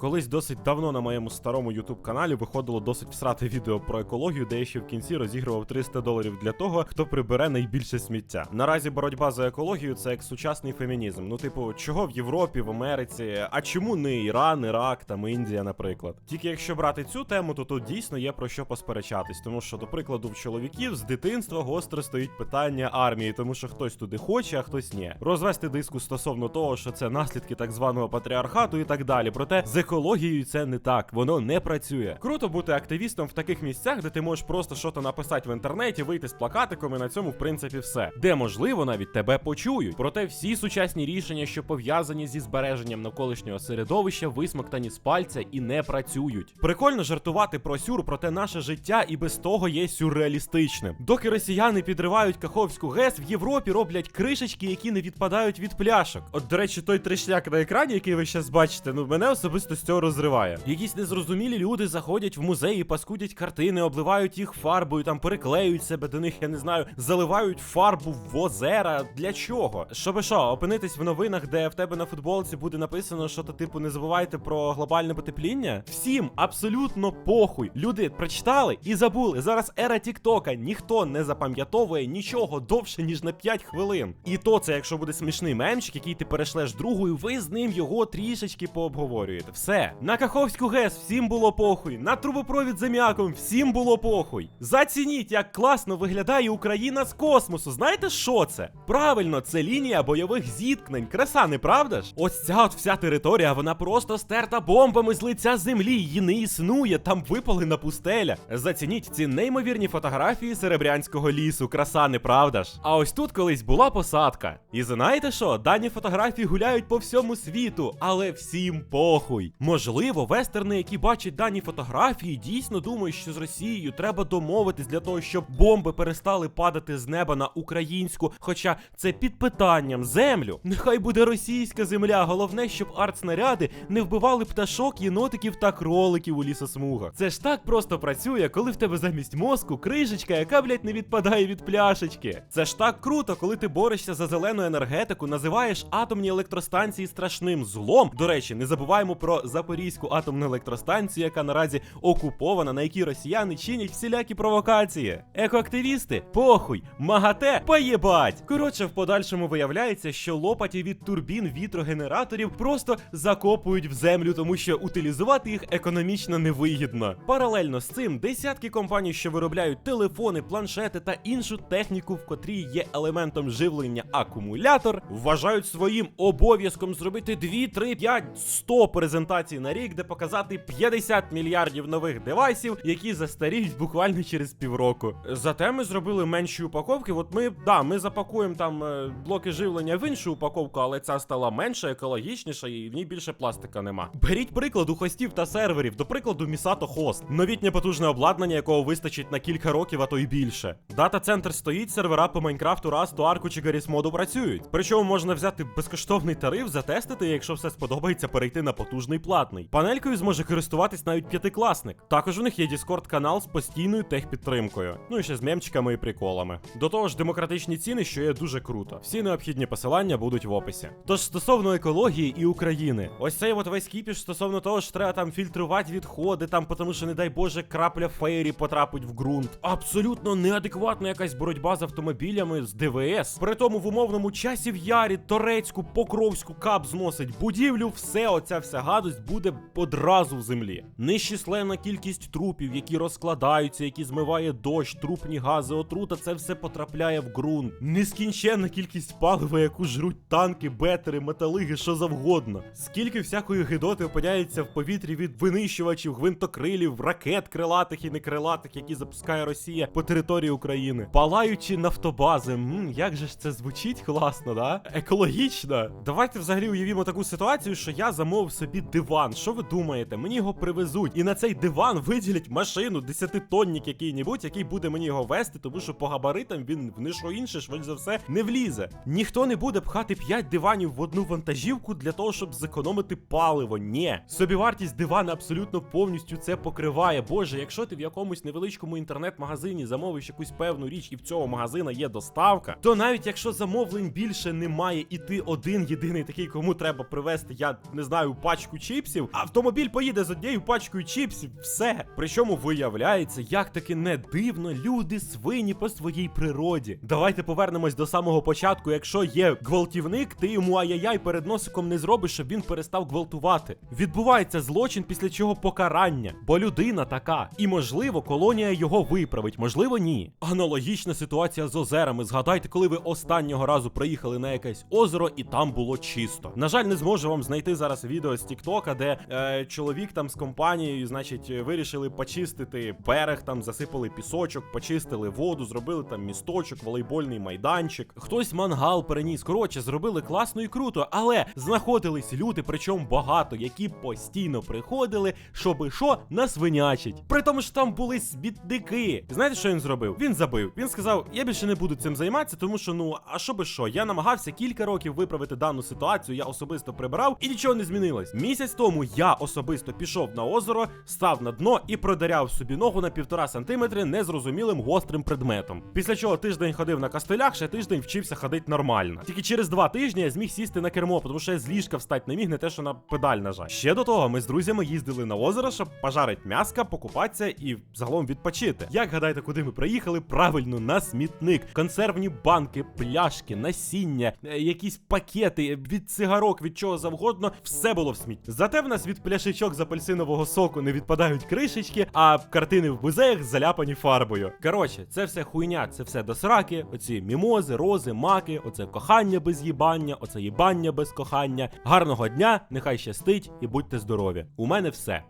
Колись досить давно на моєму старому ютуб каналі виходило досить всрате відео про екологію, де я ще в кінці розігрував 300 доларів для того, хто прибере найбільше сміття. Наразі боротьба за екологію це як сучасний фемінізм. Ну, типу, чого в Європі, в Америці, а чому не Іран, Ірак там Індія, наприклад. Тільки якщо брати цю тему, то тут дійсно є про що посперечатись, тому що, до прикладу, в чоловіків з дитинства гостро стоїть питання армії, тому що хтось туди хоче, а хтось ні. Розвести дискус стосовно того, що це наслідки так званого патріархату і так далі. Проте з екологією це не так, воно не працює. Круто бути активістом в таких місцях, де ти можеш просто щось написати в інтернеті, вийти з плакатиком і на цьому, в принципі, все. Де можливо, навіть тебе почують. Проте всі сучасні рішення, що пов'язані зі збереженням навколишнього середовища, висмоктані з пальця і не працюють. Прикольно жартувати про сюр, проте наше життя і без того є сюрреалістичним. Доки росіяни підривають Каховську ГЕС, в Європі роблять кришечки, які не відпадають від пляшок. От, до речі, той трешняк на екрані, який ви зараз бачите, ну мене особисто з цього розриває. Якісь незрозумілі люди заходять в музеї, паскудять картини, обливають їх фарбою, там переклеюють себе до них, я не знаю, заливають фарбу в озера. Для чого? Щоби що, опинитись в новинах, де в тебе на футболці буде написано, що то типу не забувайте про глобальне потепління? Всім абсолютно похуй. Люди прочитали і забули. Зараз ера Тіктока. Ніхто не запам'ятовує нічого довше, ніж на 5 хвилин. І то це, якщо буде смішний мемчик, який ти перешлеш другу, і ви з ним його трішечки пообговорюєте. Все. На Каховську ГЕС всім було похуй. На трубопровід з аміаком всім було похуй. Зацініть, як класно виглядає Україна з космосу. Знаєте, що це? Правильно, це лінія бойових зіткнень. Краса, не правда ж? Ось ця от вся територія, вона просто стерта бомбами з лиця землі. Її не існує, там випалена пустеля. Зацініть ці неймовірні фотографії серебрянського лісу. Краса, не правда ж? А ось тут колись була посадка. І знаєте що? Дані фотографії гуляють по всьому світу, але всім похуй. Можливо, вестерни, які бачать дані фотографії, дійсно думають, що з Росією треба домовитись для того, щоб бомби перестали падати з неба на українську, хоча це під питанням землю. Нехай буде російська земля. Головне, щоб артснаряди не вбивали пташок, єнотиків та кроликів у лісосмугах. Це ж так просто працює, коли в тебе замість мозку крижечка, яка, блядь, не відпадає від пляшечки. Це ж так круто, коли ти борешся за зелену енергетику, називаєш атомні електростанції страшним злом. До речі, не забуваємо про Запорізьку атомну електростанцію, яка наразі окупована, на якій росіяни чинять всілякі провокації. Екоактивісти, похуй, магате, поєбать. Коротше, в подальшому виявляється, що лопаті від турбін вітрогенераторів просто закопують в землю, тому що утилізувати їх економічно невигідно. Паралельно з цим десятки компаній, що виробляють телефони, планшети та іншу техніку, в котрій є елементом живлення акумулятор, вважають своїм обов'язком зробити 2, 3, 5, 100 презентацій на рік, де показати 50 мільярдів нових девайсів, які застаріють буквально через півроку. Зате ми зробили менші упаковки. От ми да, ми запакуємо там е, блоки живлення в іншу упаковку, але ця стала менша, екологічніша і в ній більше пластика нема. Беріть приклад у хостів та серверів, до прикладу, Misato Host. Новітнє потужне обладнання, якого вистачить на кілька років, а то й більше. Дата центр стоїть, сервера по Майнкрафту, Rust, Арку чи Garry's моду працюють. Причому можна взяти безкоштовний тариф, затестити, і якщо все сподобається, перейти на потужний платний. Панелькою зможе користуватись навіть п'ятикласник. Також у них є Discord канал з постійною техпідтримкою. Ну і ще з мемчиками і приколами. До того ж, демократичні ціни, що є дуже круто. Всі необхідні посилання будуть в описі. Тож стосовно екології і України, ось цей от весь кіпіш стосовно того, що треба там фільтрувати відходи, там, тому що, не дай Боже, крапля фейрі потрапить в ґрунт. Абсолютно неадекватна якась боротьба з автомобілями з ДВС. При тому в умовному часі в Ярі, Торецьку, Покровську кап зносить будівлю, все оця вся гадость буде одразу в землі. Нещисленна кількість трупів, які розкладаються, які змиває дощ, трупні гази, отрута, це все потрапляє в ґрунт. Нескінченна кількість палива, яку жруть танки, бетери, металиги, що завгодно. Скільки всякої гидоти опиняється в повітрі від винищувачів, гвинтокрилів, ракет крилатих і некрилатих, які запускає Росія по території України. Палаючі нафтобази. М, як же ж це звучить класно, да? Екологічно. Давайте взагалі уявімо таку ситуацію, що я замовив собі диван. Що ви думаєте? Мені його привезуть, і на цей диван виділять машину, 10-тонник який-небудь, який буде мені його вести, тому що по габаритам він в нищо інше, швидше за все, не влізе. Ніхто не буде пхати 5 диванів в одну вантажівку для того, щоб зекономити паливо. Ні. Собівартість дивана абсолютно повністю це покриває. Боже, якщо ти в якомусь невеличкому інтернет-магазині замовиш якусь певну річ, і в цього магазина є доставка, то навіть якщо замовлень більше немає, і ти один єдиний такий, кому треба привезти, я не знаю, пачку чіпсів, автомобіль поїде з однією пачкою чіпсів. Все. Причому виявляється, як таки не дивно, люди свині по своїй природі. Давайте повернемось до самого початку. Якщо є гвалтівник, ти йому ай-яй-яй перед носиком не зробиш, щоб він перестав гвалтувати. Відбувається злочин, після чого покарання, бо людина така. І можливо, колонія його виправить, можливо, ні. Аналогічна ситуація з озерами. Згадайте, коли ви останнього разу приїхали на якесь озеро, і там було чисто. На жаль, не зможу вам знайти зараз відео з Тіктока, де е, чоловік там з компанією, значить, вирішили почистити берег, там засипали пісочок, почистили воду, зробили там місточок, волейбольний майданчик. Хтось мангал переніс. Коротше, зробили класно і круто, але знаходились люди, причому багато, які постійно приходили, щоби що насвинячить. При тому ж там були смітники. Знаєте, що він зробив? Він забив. Він сказав: я більше не буду цим займатися, тому що ну а що би що? Я намагався кілька років виправити дану ситуацію. Я особисто прибирав і нічого не змінилось. Місяць тому я особисто пішов на озеро, став на дно і продиряв собі ногу на півтора сантиметри незрозумілим гострим предметом. Після чого тиждень ходив на кастелях, ще тиждень вчився ходити нормально. Тільки через два тижні я зміг сісти на кермо, тому що я з ліжка встати не міг, не те, що на педаль нажать. Ще до того ми з друзями їздили на озеро, щоб пожарити м'яска, покупатися і загалом відпочити. Як гадаєте, куди ми приїхали? Правильно, на смітник, консервні банки, пляшки, насіння, е, якісь пакети від цигарок, від чого завгодно, все було в смітті. Зате в нас від пляшечок з апельсинового соку не відпадають кришечки, а картини в музеях заляпані фарбою. Коротше, це все хуйня, це все до сраки, оці мімози, рози, маки, оце кохання без їбання, оце їбання без кохання. Гарного дня, нехай щастить і будьте здорові. У мене все.